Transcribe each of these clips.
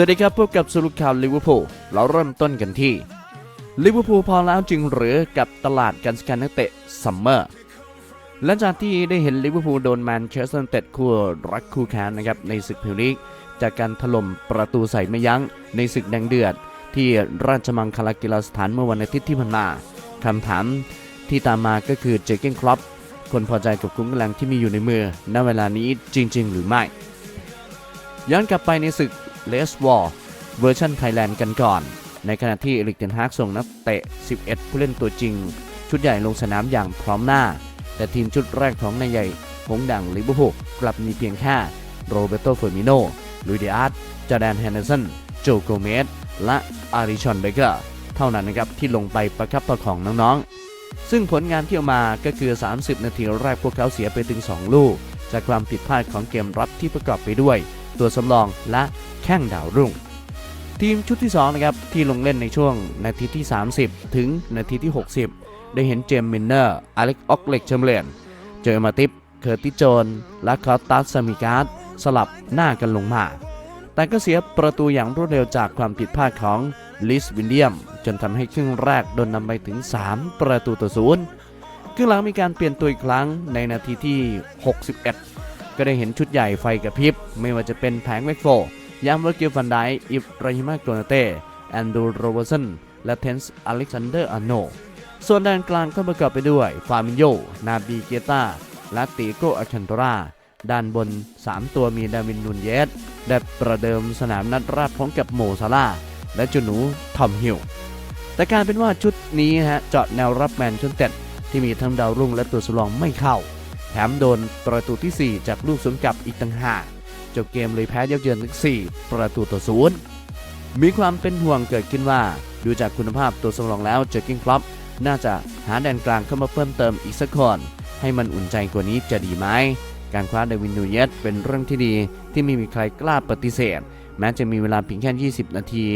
วัสดีครับพบกับสรุปข่าวลิเวอร์พูลเราเริ่มต้นกันที่ลิเวอร์พูลพอแล้วจริงหรือกับตลาดการสแกนนักเตะซัมเมอร์หลังจากที่ได้เห็นลิเวอร์พูลโดนแมนเชสเตอร์เต็ดคู่รักคู่แค้นนะครับในศึกพรีเมียร์ลีกจากการถล่มประตูใส่ไม่ยั้งในศึกแดงเดือด ที่ราชมังคลากีฬาสถานเมื่อวันอาทิตย์ที่ผ่านมาคำถามที่ตามมาก็คือเจเกนครอปคนพอใจกับคุ้มกำลังที่มีอยู่ในมือณเวลานี้จริง ๆ หรือไม่ ย้อนกลับไปในศึก เลสวอร์เวอร์ชันไทยแลนด์กันก่อน ในขณะที่เอริกเทนฮากส่งนักเตะ 11 ผู้เล่นตัวจริง ชุดใหญ่ลงสนามอย่างพร้อมหน้า แต่ทีมชุดแรกของนายใหญ่หงดังลิเวอร์พูลกลับมีเพียงแค่โรเบโตเฟอร์มิโนลุยเดีอาร์ตจอแดนแฮนเดอร์สันโจโกเมสและอาริชอนเบเกอร์เท่านั้นนะครับที่ลงไปประคับประคองน้องๆ ซึ่งผลงานที่ออกมาก็คือ 30 นาทีแรกพวกเขาเสียไปถึง 2 ลูก จากความผิดพลาดของเกมรับที่ประกอบไปด้วย ตัวสำรองและแข้งดาวรุ่ง ทีมชุดที่2นะครับที่ลงเล่นในช่วงนาทีที่ 30 ถึงนาทีที่ 60 ได้เห็นเจมมินเนอร์อเล็กออกเล็กเชมเบรนเจอมาติปเคอร์ติโจน และคอสตัสซามิการ์ดสลับหน้ากันลงมา แต่ก็เสียประตูอย่างรวดเร็วจากความผิดพลาดของลิสวิลเลียม จนทำให้ครึ่งแรกโดนนำไปถึง 3 ประตูต่อศูนย์ครึ่งหลังมีการเปลี่ยนตัวอีกครั้งในนาทีที่ 61 ก็ได้เห็นชุดใหญ่ไฟกระพริบ ไม่ว่าจะเป็นแผงแม็กโฟยามเวอร์กิลฟันไดอิบราฮิมาโกนาเต้แอนดูโรเบอร์สันและเทนส์อเล็กซานเดอร์อาโนส่วนด้านกลางก็ประกอบไปด้วย ฟามิโย นาบีเกตาและติโกอาคันตราด้านบน 3 ตัวมีดาวินนูนเยสได้ประเดิมสนามนัดแรกพร้อมกับโมซาลาและจุนูทอมฮิลแต่การเป็นว่าชุดนี้ฮะเจาะแนวรับแมนชนเต็ดที่มีทั้งดาวรุ่งและตัวสำรองไม่เข้า แถมโดนประตูที่ 4 จากลูกสวนกลับอีกต่างหากจบเกมเลยแพ้เยับเยินถึง4ประตูต่อศูนย์มีความเป็นห่วงเกิดขึ้นว่า ดูจากคุณภาพตัวสำรองแล้วเจอร์กิงคลับน่าจะหาแดนกลางเข้ามาเพิ่มเติมอีกสักคนให้มันอุ่นใจกว่านี้จะดีไหมการคว้าเดวินนูเยสเป็นเรื่องที่ดีที่ไม่มีใครกล้าปฏิเสธ แม้จะมีเวลาเพียงแค่ 20 นาที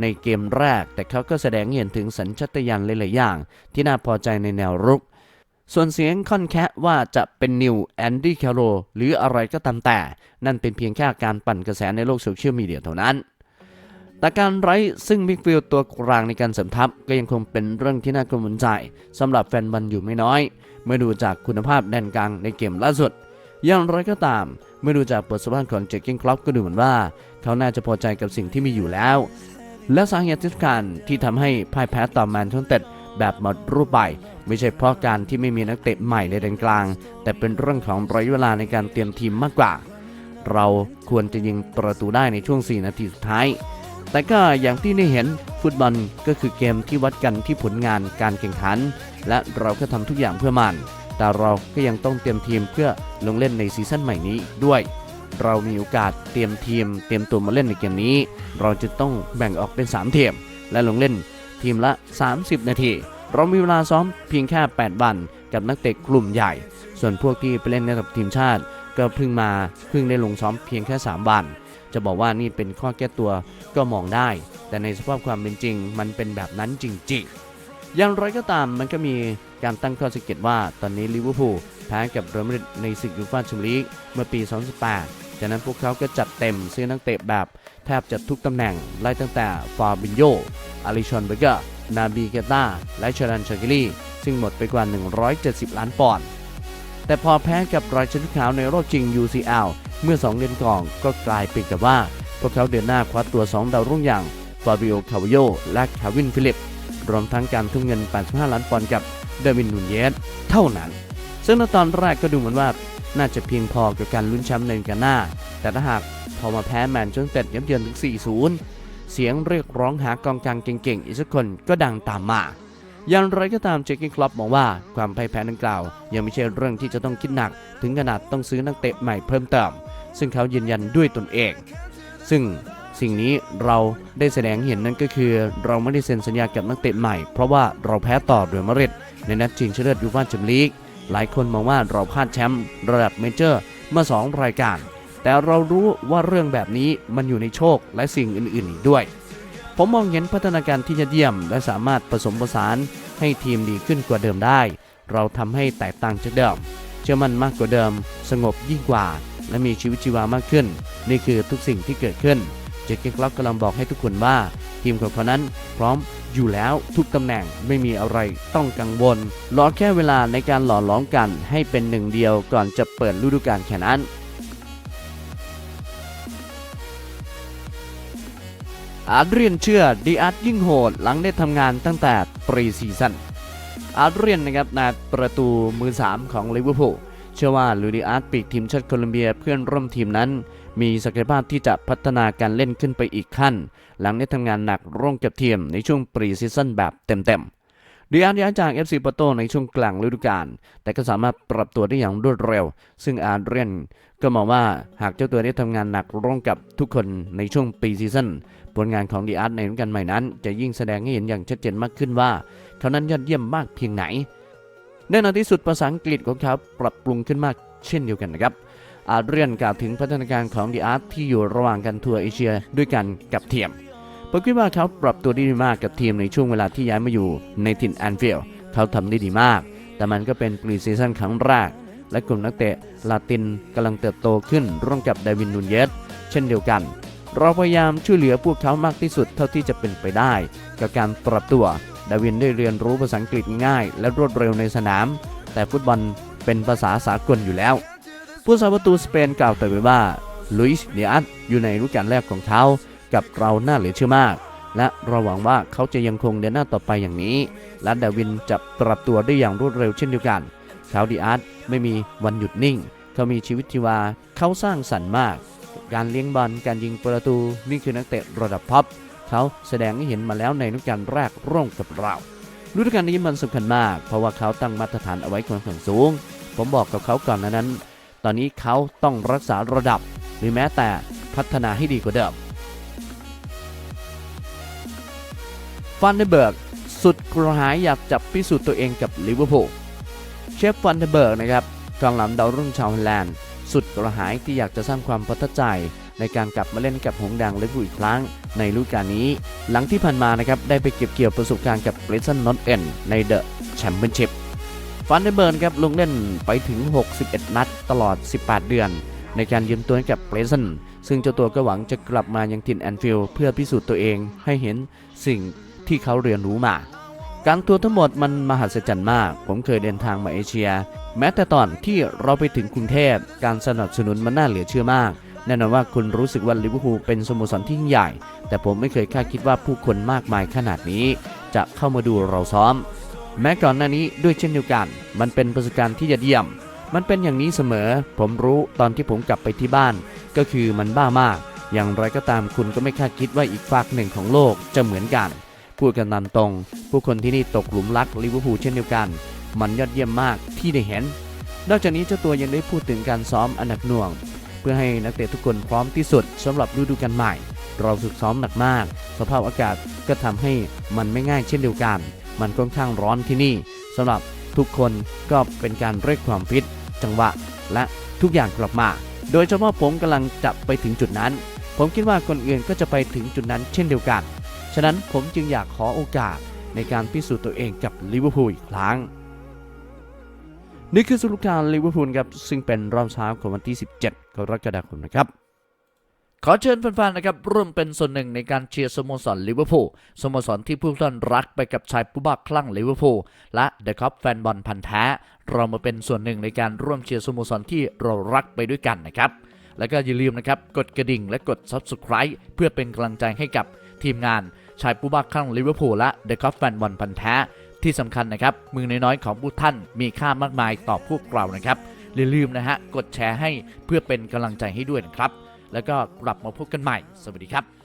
ในเกมแรก แต่เขาก็แสดงเห็นถึงสัญชาตญาณหลาย ๆ อย่าง ที่น่าพอใจในแนวรุก ส่วนเสียงค่อนแคะว่าจะเป็นนิวแอนดี้แคโรหรืออะไรก็ตามแต่ นั่นเป็นเพียงแค่การปั่นกระแสในโลกโซเชียลมีเดียเท่านั้น แต่การไร้ซึ่งมิกฟิลตัวกลางในการเสริมทัพก็ยังคงเป็นเรื่องที่น่ากังวลใจสำหรับแฟนบอลอยู่ไม่น้อย เมื่อดูจากคุณภาพแดนกลางในเกมล่าสุด อย่างไรก็ตาม เมื่อดูจากบทสัมภาษณ์ของเจคกิ้งคล็อปก็ดูเหมือนว่า เขาน่าจะพอใจกับสิ่งที่มีอยู่แล้ว และสาเหตุที่สำคัญที่ทำให้พ่ายแพ้ต่อแมนเชสเต็ดแบบหมดรูปไป ไม่ใช่เพราะการที่ไม่มีนักเตะใหม่ในแดนกลาง แต่เป็นเรื่องของระยะเวลาในการเตรียมทีมมากกว่า เราควรจะยิงประตูได้ในช่วง 4 นาทีสุดท้าย แต่ก็อย่างที่ได้เห็นฟุตบอลก็คือเกมที่วัดกันที่ผลงานการแข่งขัน และเราก็ทำทุกอย่างเพื่อมัน แต่เราก็ยังต้องเตรียมทีมเพื่อลงเล่นในซีซั่นใหม่นี้ด้วยเรามีโอกาสเตรียมทีม เตรียมตัวมาเล่นในเกมนี้ เราจะต้องแบ่งออกเป็น 3 ทีม และลงเล่นทีมละ 30 นาที เรามีเวลาซ้อมเพียงแค่ 8 วัน กับนักเตะกลุ่มใหญ่ ส่วนพวกที่ไปเล่นในระดับทีมชาติ ก็เพิ่งมาเพิ่งได้ลงซ้อมเพียงแค่ 3 วัน จะบอกว่านี่เป็นข้อแก้ตัวก็มองได้ แต่ในสภาพความเป็นจริง มันเป็นแบบนั้นจริงๆ อย่างไรก็ตามมันก็มีการตั้งข้อสังเกตว่าตอนนี้ลิเวอร์พูลแพ้กับเรอัลมาดริดในศึกยูฟ่าแชมเปี้ยนลีกเมื่อปี 2018 จากนั้นพวกเขาก็จัดเต็มซื้อนักเตะแบบแทบจะทุกตำแหน่งไล่ตั้งแต่ฟาบินโยอาริชอนเบเกอร์ นาบีเกตาและชารันชากิลีซึ่งหมดไปกว่า 170 ล้านปอนด์ แต่พอแพ้กับรายชนขาวในรอบจริง UCL เมื่อ 2 เดือนก่อนก็กลายเป็นกับว่า พวกเขาเดินหน้าคว้าตัว 2 ดาวรุ่งอย่างฟาบิโอ คาวโย และคาวิน ฟิลิป รวมทั้งการทุ่มเงิน 85 ล้านปอนด์กับเดวินนูนเยส เท่านั้น ซึ่งในตอนแรกก็ดูเหมือนว่าน่าจะเพียงพอกับการลุ้นแชมป์ในกันหน้า แต่ถ้าหากพอมาแพ้แมนเชสเตอร์ยับเยินถึง 4-0 เสียงเรียกร้องหากองกลางเก่งๆ อีกสักคนก็ดังตามมาอย่างไรก็ตามเจคกิ้งคลับมองว่าความพ่ายแพ้ดังกล่าว ยังไม่ใช่เรื่องที่จะต้องคิดหนัก ถึงขนาดต้องซื้อนักเตะใหม่เพิ่มเติม ซึ่งเขายืนยันด้วยตนเอง ซึ่งสิ่งนี้เราได้แสดงเห็นนั่นก็คือ เราไม่ได้เซ็นสัญญากับนักเตะใหม่ เพราะว่าเราแพ้ต่อเรอัลมาริดในนัดชิงชนะเลิศยูฟ่าแชมเปี้ยนลีกหลายคนมองว่าเราพลาดแชมป์ระดับเมเจอร์เมื่อ 2 รายการ แต่เรารู้ว่าเรื่องแบบนี้มันอยู่ในโชคและสิ่งอื่นๆอีกด้วย ผมมองเห็นพัฒนาการที่ยอดเยี่ยม และสามารถผสมผสานให้ทีมดีขึ้นกว่าเดิมได้ เราทำให้แตกต่างจากเดิม เชื่อมั่นมากกว่าเดิม สงบยิ่งกว่า และมีชีวิตชีวามากขึ้น นี่คือทุกสิ่งที่เกิดขึ้นเจคเกนคลับกำลังบอกให้ทุกคนว่าทีมของเขานั้นพร้อมอยู่แล้วทุกตำแหน่งไม่มีอะไรต้องกังวลรอแค่เวลาในการหล่อล้อมกันให้เป็นหนึ่งเดียวก่อนจะเปิดฤดูกาลแค่นั้น อาร์เรียนเชื่อดีอาร์ตยิ่งโหดหลังได้ทำงานตั้งแต่ปรีซีซั่นอาร์เรียนนะครับนาประตูมือ 3 ของลิเวอร์พูลเชื่อว่าลูดิอาร์ตปีกทีมชาติโคลอมเบียเพื่อนร่วมทีมนั้น มีศักยภาพที่จะพัฒนาการเล่นขึ้นไปอีกขั้น หลังได้ทำงานหนักร่วมกับทีมในช่วงปรีซีซั่นแบบเต็มๆดีอาร์ตย้ายจาก FC ปโตในช่วงกลางฤดูกาล แต่ก็สามารถปรับตัวได้อย่างรวดเร็ว ซึ่งอาร์เรียนก็มองว่าหากเจ้าตัวได้ทำงานหนักร่วมกับทุกคนในช่วงปรีซีซั่น ผลงานของดีอาร์ตในฤดูกาลใหม่นั้น จะยิ่งแสดงให้เห็นอย่างชัดเจนมากขึ้นว่า เขานั้นยอดเยี่ยมมากเพียงไหนแน่นอนที่สุดภาษาอังกฤษของเขาปรับปรุงขึ้นมากเช่นเดียวกันนะครับอาเรียนกล่าวถึงพัฒนาการของดีอาร์ตที่อยู่ระหว่างการทัวร์เอเชียด้วยกันกับทีมผมคิดว่าเขาปรับตัวได้ดีมากกับทีมในช่วงเวลาที่ย้ายมาอยู่ในถิ่นแอนฟิลด์เขาทำได้ดีมาก แต่มันก็เป็นปรีซีซั่นครั้งแรก และกลุ่มนักเตะลาตินกำลังเติบโตขึ้นร่วมกับเดวินนูนเยสเช่นเดียวกัน เราพยายามช่วยเหลือพวกเขามากที่สุดเท่าที่จะเป็นไปได้ กับการปรับตัว ดาวินได้เรียนรู้ภาษาอังกฤษง่าย และรวดเร็วในสนาม แต่ฟุตบอลเป็นภาษาสากลอยู่แล้ว ผู้สาประตูสเปนกล่าวต่อไปว่าลุยส์เนียสอยู่ในฤดูกาลแรกของเขา กับเราน่าเหลือเชื่อมาก และเราหวังว่าเขาจะยังคงเดินหน้าต่อไปอย่างนี้ และดาวินจะปรับตัวได้อย่างรวดเร็วเช่นเดียวกันเขาดีอาร์ตไม่มีวันหยุดนิ่ง เขามีชีวิตชีวาเขาสร้างสรรค์มาก การเลี้ยงบอลการยิงประตู นี่คือนักเตะระดับท็อปเขาแสดงให้เห็นมาแล้วในฤดูกาลแรกร่วมกับเราฤดูกาลนี้มันสำคัญมาก เพราะว่าเขาตั้งมาตรฐานเอาไว้ค่อนข้างสูง ผมบอกกับเขาก่อนนานั้น ตอนนี้เขาต้องรักษาระดับ หรือแม้แต่พัฒนาให้ดีกว่าเดิมฟันเดเบิร์กสุดกระหายอยากจับพิสูจน์ตัวเองกับลิเวอร์พูลเชฟฟันเดเบิร์กนะครับกองหลังดาวรุ่งชาวฮอลแลนด์ สุดกระหายที่อยากจะสร้างความประทับใจ ในการกลับมาเล่นกับหงดังลิเวอร์พูลอีกครั้งในฤดูกาลนี้ หลังที่ผ่านมานะครับได้ไปเก็บเกี่ยวประสบการณ์กับเกรซันนอตเอ็นในเดอะแชมเปี้ยนชิพฟันเดเบิร์กครับลงเล่นไปถึง 61 นัดตลอด 18 เดือน ในการยืมตัวให้กับเกรซันซึ่งเจ้าตัวก็หวังจะกลับมายังถิ่นแอนฟิลด์เพื่อพิสูจน์ตัวเองให้เห็นสิ่งที่เขาเรียนรู้มา การทัวร์ทั้งหมดมันมหัศจรรย์มาก ผมเคยเดินทางมาเอเชีย แม้แต่ตอนที่เราไปถึงกรุงเทพ การสนับสนุนมันน่าเหลือเชื่อมาก แน่นอนว่าคุณรู้สึกว่าลิเวอร์พูลเป็นสโมสรที่ยิ่งใหญ่ แต่ผมไม่เคยคาดคิดว่าผู้คนมากมายขนาดนี้ จะเข้ามาดูเราซ้อม แม้ก่อนหน้านี้ด้วยเช่นเดียวกัน มันเป็นประสบการณ์ที่ยอดเยี่ยม มันเป็นอย่างนี้เสมอ ผมรู้ตอนที่ผมกลับไปที่บ้าน ก็คือมันบ้ามาก อย่างไรก็ตามคุณก็ไม่คาดคิดว่าอีกฝากหนึ่งของโลกจะเหมือนกันพูดกันตามตรง ผู้คนที่นี่ตกหลุมรักลิเวอร์พูลเช่นเดียวกัน มันยอดเยี่ยมมากที่ได้เห็น นอกจากนี้เจ้าตัวยังได้พูดถึงการซ้อมอันหนักหน่วง เพื่อให้นักเตะทุกคนพร้อมที่สุดสำหรับฤดูกาลใหม่ เราฝึกซ้อมหนักมาก สภาพอากาศก็ทำให้มันไม่ง่ายเช่นเดียวกัน มันค่อนข้างร้อนที่นี่สำหรับทุกคนก็เป็นการเรียกความฟิตจังหวะ และทุกอย่างกลับมา โดยเฉพาะผมกำลังจะไปถึงจุดนั้น ผมคิดว่าคนอื่นก็จะไปถึงจุดนั้นเช่นเดียวกัน ฉะนั้นผมจึงอยากขอโอกาส ในการพิสูจน์ตัวเองกับลิเวอร์พูลอีกครั้ง นี่คือสรุปการลิเวอร์พูลครับซึ่งเป็นรอบเช้าของวันที่ 17 กรกฎาคมนะครับขอเชิญแฟนๆ นะครับร่วมเป็นส่วนหนึ่งในการเชียร์สโมสรลิเวอร์พูลสโมสรที่ผู้ท่านรักไปกับชายผู้บ้าคลั่งลิเวอร์พูลและเดอะคัพแฟนบอลพันธ์แท้ เรามาเป็นส่วนหนึ่งในการร่วมเชียร์สโมสรที่เรารักไปด้วยกันนะครับ แล้วก็อย่าลืมนะครับ กดกระดิ่งและกด Subscribe เพื่อเป็นกำลังใจให้กับทีมงาน ชายผู้บ้าคลั่งลิเวอร์พูลและเดอะคอฟแฟนบอลพันธ์แท้ ที่สำคัญนะครับ มือน้อยๆของผู้ท่านมีค่ามากมายต่อพวกเรานะครับอย่าลืมนะฮะกดแชร์ให้เพื่อเป็นกำลังใจให้ด้วยนะครับ แล้วก็กลับมาพบกันใหม่ สวัสดีครับ